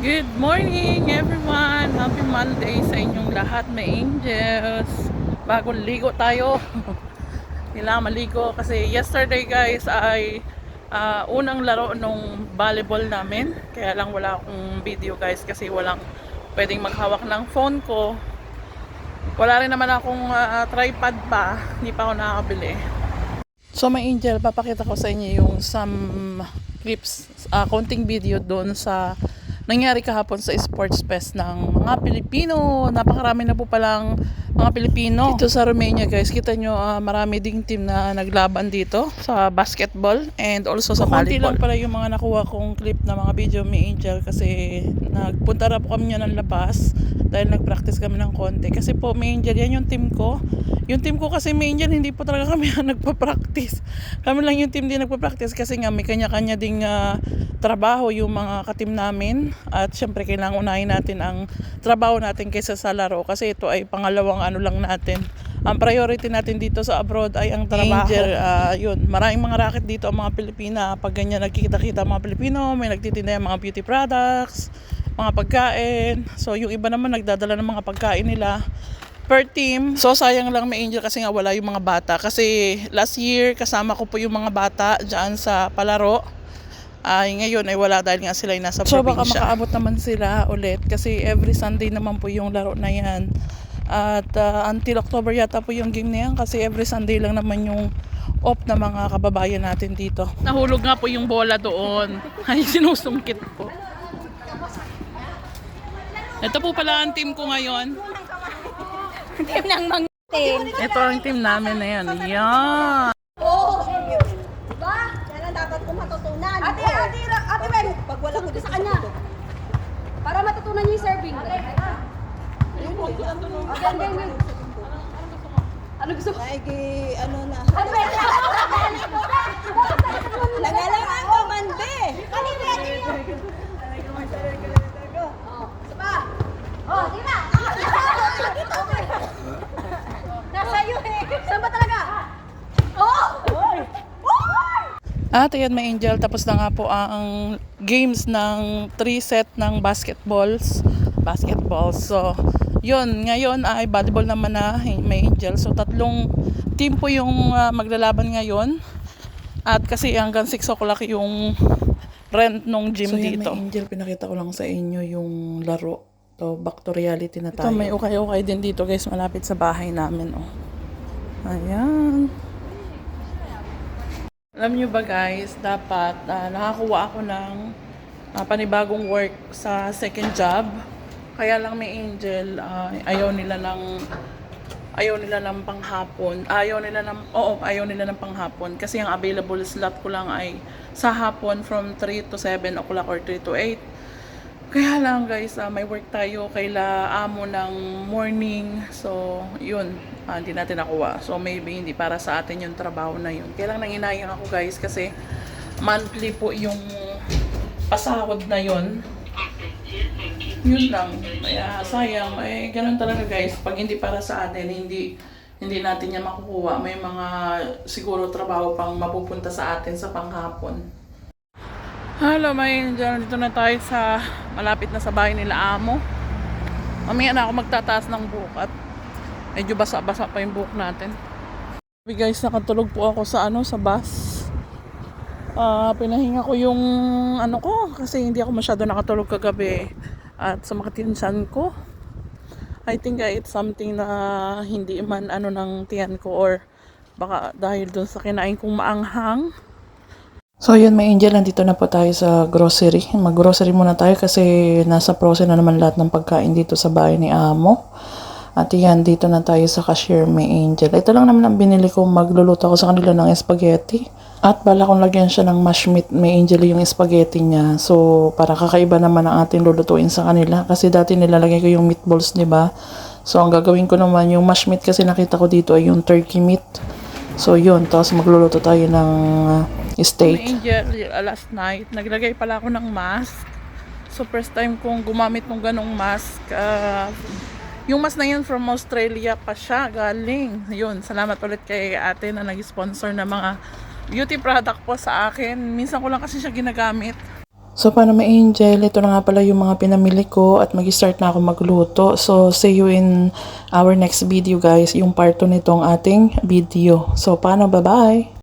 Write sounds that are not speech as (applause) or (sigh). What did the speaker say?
Good morning everyone! Happy Monday sa inyong lahat, may angels. Bagong ligo tayo. (laughs) Kailangan maligo kasi yesterday guys ay ah, unang laro nung volleyball namin. Kaya lang wala akong video guys kasi walang pwedeng maghawak ng phone ko. Wala rin naman akong ah, tripod pa. Hindi pa ako nakakabili. So my angel, papakita ko sa inyo yung some clips, ah, konting video doon sa nangyari kahapon sa Sports Fest ng mga Pilipino. Napakarami na po palang mga Pilipino. Dito sa Romania guys, kita nyo ah, marami ding team na naglaban dito sa basketball and also sa volleyball. lang pala yung mga nakuha kong clip na mga video may angel kasi nagpunta na po kami ng labas dahil nag-practice kami ng konti. Kasi po may angel, yan yung team ko. Yung team ko kasi may angel, hindi po talaga (laughs) kami nagpa-practice. Kami lang yung team din nagpa-practice kasi nga may kanya-kanya ding ah, trabaho yung mga katim namin. At syempre kailangan unahin natin ang trabaho natin kaysa sa laro kasi ito ay pangalawang ano lang natin. Ang priority natin dito sa abroad ay ang trabaho. Angel, ah, yun. Maraming mga racket dito ang mga Pilipina. Pag ganyan nagkikita-kita mga Pilipino, may nagtitinda ng mga beauty products, mga pagkain. So yung iba naman nagdadala ng mga pagkain nila per team. So sayang lang may angel kasi nga wala yung mga bata. Kasi last year kasama ko po yung mga bata dyan sa palaro. Ay ngayon ay wala dahil nga sila ay nasa so, probinsya. So baka makaabot naman sila ulit kasi every Sunday naman po yung laro na yan. At ah, until October yata po yung game na yan kasi every Sunday lang naman yung off na mga kababayan natin dito. Nahulog nga po yung bola doon. (laughs) Ay sinusungkit po. Ito po pala ang team ko ngayon. Team ng mangitin. Ito ang team namin na yan. Yan. Oo. Diba? Yan ang dapat kong matutunan. Ate, ate, ate, Wen. Pag wala ko sa kanya. Para matutunan niyo yung serving. Again. Ano gusto mo? Ay, ano na. Ano, Wen? Nagalangan ko man, be! Ano, Wen? Ano yun? Oh, pa. Oh, di ba? Nasa iyo eh. Saan ba talaga? Oh! At ayan may angel, tapos na nga po ang games ng 3 set ng basketballs. Basketballs. So, yun, ngayon ay volleyball naman na may angel. So, tatlong team po yung ah, maglalaban ngayon. At kasi hanggang 6 o'clock yung rent nung gym So yan, dito. may angel, pinakita ko lang sa inyo yung laro. So, back to reality na Ito tayo. may ukay-ukay din dito guys, malapit sa bahay namin. Oh. Ayan. Alam nyo ba guys, dapat ah, nakakuha ako ng ah, panibagong work sa second job. Kaya lang may angel, ah, ayaw nila ng ayaw nila ng panghapon. Ayaw nila ng oo, ayaw nila ng panghapon kasi ang available slot ko lang ay sa hapon from 3 to 7 o'clock or 3 to 8. Kaya lang guys, ah, may work tayo kaila amo ng morning. So, yun, ah, hindi natin nakuha. So, maybe hindi para sa atin yung trabaho na yun. Kaya lang nanginayang ako guys kasi monthly po yung pasahod na yun. Yun lang. Kaya sayang. Eh, ganun talaga guys. Pag hindi para sa atin, hindi hindi natin yan makukuha. May mga siguro trabaho pang mapupunta sa atin sa panghapon. Hello, may angel. Dito na tayo sa malapit na sa bahay nila amo. Mamaya na ako magtataas ng buhok at medyo basa-basa pa yung buhok natin. Sabi guys, nakatulog po ako sa ano, sa bus. Ah, pinahinga ko yung ano ko kasi hindi ako masyado nakatulog kagabi at sa makatinsan ko. I think I ate something na hindi man ano ng tiyan ko or baka dahil dun sa kinain kong maanghang. So yun, may angel, nandito na po tayo sa grocery. Mag-grocery muna tayo kasi nasa process na naman lahat ng pagkain dito sa bahay ni Amo. At yan, dito na tayo sa cashier, may angel. Ito lang naman ang binili ko, magluluto ako sa kanila ng spaghetti. At bala kong lagyan siya ng mash meat, may angel yung spaghetti niya. So, para kakaiba naman ang ating lulutuin sa kanila. Kasi dati nilalagay ko yung meatballs, di ba? So, ang gagawin ko naman, yung mash meat kasi nakita ko dito ay yung turkey meat. So, yun. Tapos magluluto tayo ng uh, May steak. angel uh, last night, naglagay pala ako ng mask. So first time kong gumamit ng ganong mask. Ah, yung mask na yun from Australia pa siya galing. Yun, salamat ulit kay ate na nag-sponsor ng mga beauty product po sa akin. Minsan ko lang kasi siya ginagamit. So, paano may angel? Ito na nga pala yung mga pinamili ko at mag-start na ako magluto. So, see you in our next video guys, yung part 2 nitong ating video. So, paano? Bye-bye!